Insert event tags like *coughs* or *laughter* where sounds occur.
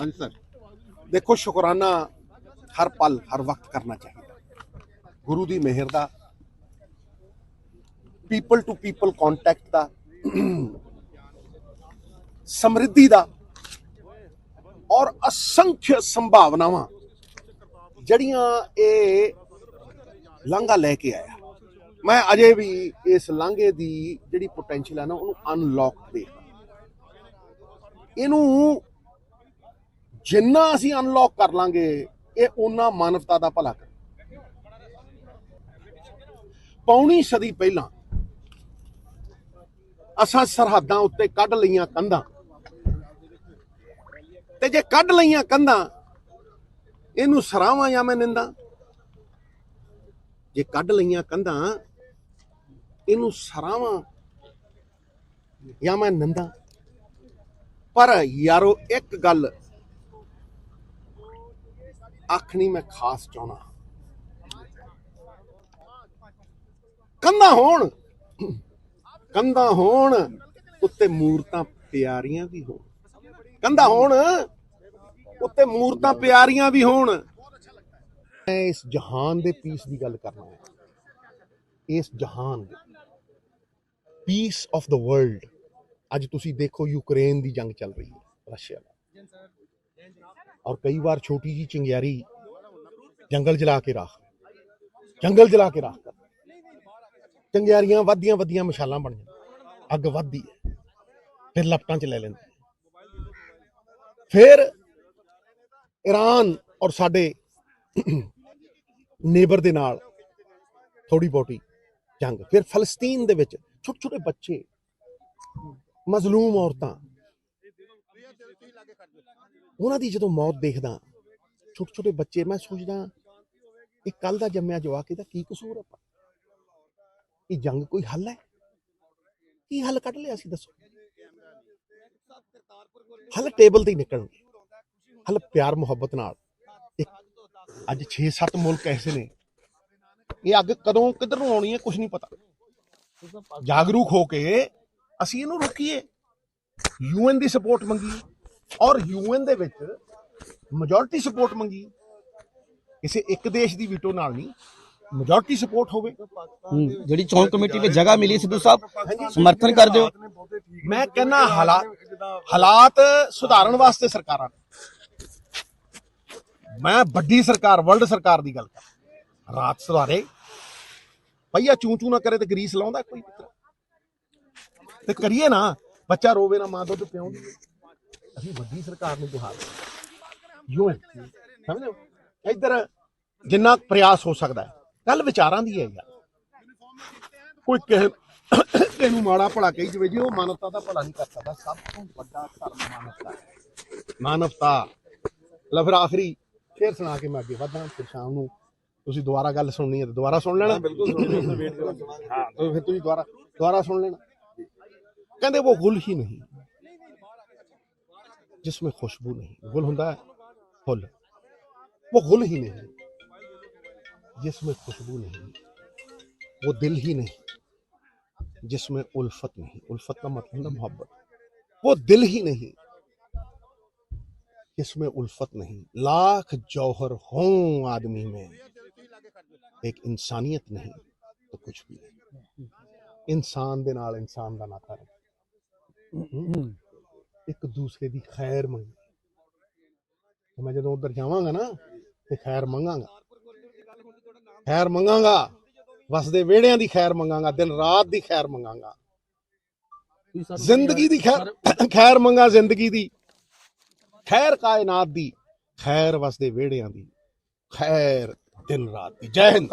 ਹਾਂਜੀ ਸਰ। ਦੇਖੋ, ਸ਼ੁਕਰਾਨਾ ਹਰ ਪਲ, ਹਰ ਵਕਤ ਕਰਨਾ ਚਾਹੀਦਾ। ਗੁਰੂ ਦੀ ਮਿਹਰ ਦਾ ਪੀਪਲ ਟੂ ਪੀਪਲ ਕੰਟੈਕਟ ਦਾ, ਸਮਰਿੱਧੀ ਦਾ ਔਰ ਅਸੰਖਿਆ ਸੰਭਾਵਨਾਵਾਂ ਜਿਹੜੀਆਂ ਇਹ ਲਾਂਘਾ ਲੈ ਕੇ ਆਇਆ। ਮੈਂ ਅਜੇ ਵੀ ਇਸ ਲਾਂਘੇ ਦੀ ਜਿਹੜੀ ਪੋਟੈਂਸ਼ੀਅਲ ਹੈ ਨਾ, ਉਹਨੂੰ ਅਨਲੌਕ ਦੇਖਦਾ ਇਹਨੂੰ ਜਿੰਨਾ ਅਸੀਂ ਅਨਲੌਕ ਕਰ ਲਾਂਗੇ, ਇਹ ਉਹਨਾਂ ਮਾਨਵਤਾ ਦਾ ਭਲਾ ਕਰ। ਪੌਣੀ ਸਦੀ ਪਹਿਲਾਂ ਅਸਾਂ ਸਰਹੱਦਾਂ ਉੱਤੇ ਕੱਢ ਲਈਆਂ ਕੰਧਾਂ। ਤੇ ਜੇ ਕੱਢ ਲਈਆਂ ਕੰਧਾਂ, ਇਹਨੂੰ ਸਰਾਵਾਂ ਜਾਂ ਮੈਂ ਨਿੰਦਾ? ਜੇ ਕੱਢ ਲਈਆਂ ਕੰਧਾਂ, ਇਹਨੂੰ ਸਰਾਵਾਂ ਜਾਂ ਮੈਂ ਨਿੰਦਾ? ਪਰ ਯਾਰੋ, ਇੱਕ ਗੱਲ ਆਖਣੀ ਮੈਂ ਖਾਸ ਚਾਹਣਾ ਕੰਧਾਂ ਹੋਣ ਕੰਧਾਂ ਹੋਣ, ਉੱਤੇ ਮੂਰਤਾਂ ਪਿਆਰੀਆਂ ਵੀ ਹੋਣ। ਕੰਧਾਂ ਹੋਣ, ਉੱਤੇ ਮੂਰਤਾਂ ਪਿਆਰੀਆਂ ਵੀ ਹੋਣ। ਮੈਂ ਇਸ ਜਹਾਨ ਦੇ ਪੀਸ ਦੀ ਗੱਲ ਕਰਨਾ ਹੈ। ਇਸ ਜਹਾਨ ਦੇ ਪੀਸ ਆਫ ਦਾ ਵਰਲਡ। ਅੱਜ ਤੁਸੀਂ ਦੇਖੋ ਯੂਕਰੇਨ ਦੀ ਜੰਗ ਚੱਲ ਰਹੀ ਹੈ, ਰਸ਼ੀਆ ਨਾਲ। ਔਰ ਕਈ ਵਾਰ ਛੋਟੀ ਜੀ ਚਿੰਗਿਆਰੀ ਜੰਗਲ ਜਲਾ ਕੇ ਰੱਖ ਜੰਗਲ ਜਲਾ ਕੇ ਰੱਖ ਕਰ ਚੰਗਿਆਰੀਆਂ ਵੱਧੀਆਂ ਵੱਧੀਆਂ ਮਸ਼ਾਲਾਂ ਬਣ ਜਾਂਦੀਆਂ ਅੱਗ ਵੱਧਦੀ ਹੈ। ਫਿਰ ਲਪਟਾਂ 'ਚ ਲੈ ਲੈਂਦੇ ਫਿਰ ਈਰਾਨ ਔਰ ਸਾਡੇ ਨੇਬਰ ਦੇ ਨਾਲ ਥੋੜੀ ਬਹੁਤੀ ਜੰਗ। ਫਿਰ ਫਲਸਤੀਨ ਦੇ ਵਿੱਚ ਛੋਟੇ ਛੋਟੇ ਬੱਚੇ ਮਜ਼ਲੂਮ ਔਰਤਾਂ। ਉਹਨਾਂ ਦੀ ਜਦੋਂ ਮੌਤ ਦੇਖਦਾ ਛੋਟੇ ਛੋਟੇ ਬੱਚੇ, ਮੈਂ ਸੋਚਦਾ, ਇਹ ਕੱਲ ਦਾ ਜੰਮਿਆ ਜਵਾਕ, ਇਹਦਾ ਕੀ ਕਸੂਰ ਹੈ ਇਹ ਜੰਗ ਕੋਈ ਹੱਲ ਹੈ? ਕੀ ਹੱਲ ਕੱਢ ਲਿਆ ਸੀ, ਦੱਸੋ? ਹੱਲ ਟੇਬਲ ਤੇ ਨਿਕਲਣਗੇ। ਹੱਲ ਪਿਆਰ, ਮੁਹੱਬਤ ਨਾਲ। ਅੱਜ 6-7 ਮੁਲਕ ਐਸੇ ਨੇ। ਇਹ ਅੱਗ ਕਦੋਂ, ਕਿੱਧਰ ਨੂੰ ਆਉਣੀ ਹੈ ਕੁਝ ਨਹੀਂ ਪਤਾ। ਜਾਗਰੂਕ ਹੋ ਕੇ ਅਸੀਂ ਇਹਨੂੰ ਰੋਕੀਏ। ਯੂਐਨ ਦੀ ਸਪੋਰਟ ਮੰਗੀ। ਔਰ ਯੂਐਨ ਦੇ ਵਿੱਚ ਮੈਜੋਰਿਟੀ ਸਪੋਰਟ ਮੰਗੀ। ਕਿਸੇ ਇੱਕ ਦੇਸ਼ ਦੀ ਵੀਟੋ ਨਾਲ ਨਹੀਂ। ਮੈਜੋਰਿਟੀ ਸਪੋਰਟ ਹੋਵੇ। ਜਿਹੜੀ ਚੋਣ ਕਮੇਟੀ ਵਿੱਚ ਜਗ੍ਹਾ ਮਿਲੀ ਸਿੱਧੂ ਸਾਹਿਬ ਸਮਰਥਨ ਕਰ ਦਿਓ। ਮੈਂ ਕਹਿੰਦਾ ਹਾਲਾਤ ਹਾਲਾਤ ਸੁਧਾਰਨ ਵਾਸਤੇ ਸਰਕਾਰਾਂ ਮੈਂ ਵੱਡੀ ਸਰਕਾਰ ਵਰਲਡ ਸਰਕਾਰ ਦੀ ਗੱਲ ਕਰ ਰਾਤ ਸੁਧਾਰੇ। ਪਈਆ ਚੂੰ ਚੂੰ ਨਾ ਕਰੇ ਤੇ ਗਰੀਸ ਲਾਉਂਦਾ ਕੋਈ ਤੇ ਕਰੀਏ ਨਾ ਬੱਚਾ ਰੋਵੇ ਨਾ ਮਾਂ ਦੁੱਧ ਪਿਆਉਂਦੀ ਅਸੀਂ ਵੱਡੀ ਸਰਕਾਰ ਨੂੰ ਗੁਹਾਰ ਯੂਐਨ ਸਮਝਦੇ ਹੋ? ਇੱਧਰ ਜਿੰਨਾ ਪ੍ਰਯਾਸ ਹੋ ਸਕਦਾ ਹੈ ਗੱਲ ਵਿਚਾਰਾਂ ਦੀ ਹੈ ਯਾਰ। ਕੋਈ ਕਿਸੇ ਕਿਸੇ ਨੂੰ ਮਾੜਾ ਭਲਾ ਕਹੀ ਜਵੇ ਜੀ ਉਹ ਮਾਨਵਤਾ ਦਾ ਭਲਾ ਨਹੀਂ ਕਰ ਸਕਦਾ। ਸਭ ਤੋਂ ਵੱਡਾ ਧਰਮ ਮਾਨਵਤਾ ਹੈ। ਮਾਨਵਤਾ। ਲੈ ਫਿਰ ਆਖਰੀ ਫੇਰ ਸੁਣਾ ਕੇ ਮੈਂ ਅੱਗੇ ਵਧਾਂ ਫਿਰ ਸ਼ਾਮ ਨੂੰ ਤੁਸੀਂ ਦੁਬਾਰਾ ਗੱਲ ਸੁਣਨੀ ਹੈ ਤਾਂ ਦੁਬਾਰਾ ਸੁਣ ਲੈਣਾ। ਬਿਲਕੁਲ ਸੁਣ ਵੇਟ ਕਰਾਂਗੇ ਹਾਂ ਤਾਂ ਫਿਰ ਤੁਸੀਂ ਦੁਬਾਰਾ ਦੁਬਾਰਾ ਸੁਣ ਲੈਣਾ। कहते वो गुल ही नहीं, जिसमें खुशबू नहीं। गुल हों फुल वो गुल ही नहीं, जिसमें खुशबू नहीं, वो दिल ही नहीं, जिसमें उल्फत नहीं। उल्फत का मतलब ना मोहब्बत। वो दिल ही नहीं, जिसमें उल्फत नहीं। लाख जौहर हो आदमी में, एक इंसानियत नहीं तो कुछ भी नहीं। इंसान दे नाल इंसान का नाता रख ਇੱਕ ਦੂਸਰੇ ਦੀ ਖੈਰ ਮੰਗੀ। ਮੈਂ ਜਦੋਂ ਉਧਰ ਜਾਵਾਂਗਾ ਨਾ ਤੇ ਖੈਰ ਮੰਗਾਂਗਾ। ਖੈਰ ਮੰਗਾਂਗਾ। ਵਸਦੇ ਵਿਹੜਿਆਂ ਦੀ ਖੈਰ ਮੰਗਾਂਗਾ ਦਿਨ ਰਾਤ ਦੀ ਖੈਰ ਮੰਗਾਂਗਾ। ਜ਼ਿੰਦਗੀ ਦੀ ਖੈਰ *coughs* ਖੈਰ ਮੰਗਾ ਜ਼ਿੰਦਗੀ ਦੀ। ਖੈਰ ਕਾਇਨਾਤ ਦੀ ਖੈਰ ਵਸਦੇ ਵਿਹੜਿਆਂ ਦੀ। ਖੈਰ ਦਿਨ ਰਾਤ ਦੀ। ਜੈ ਹਿੰਦ।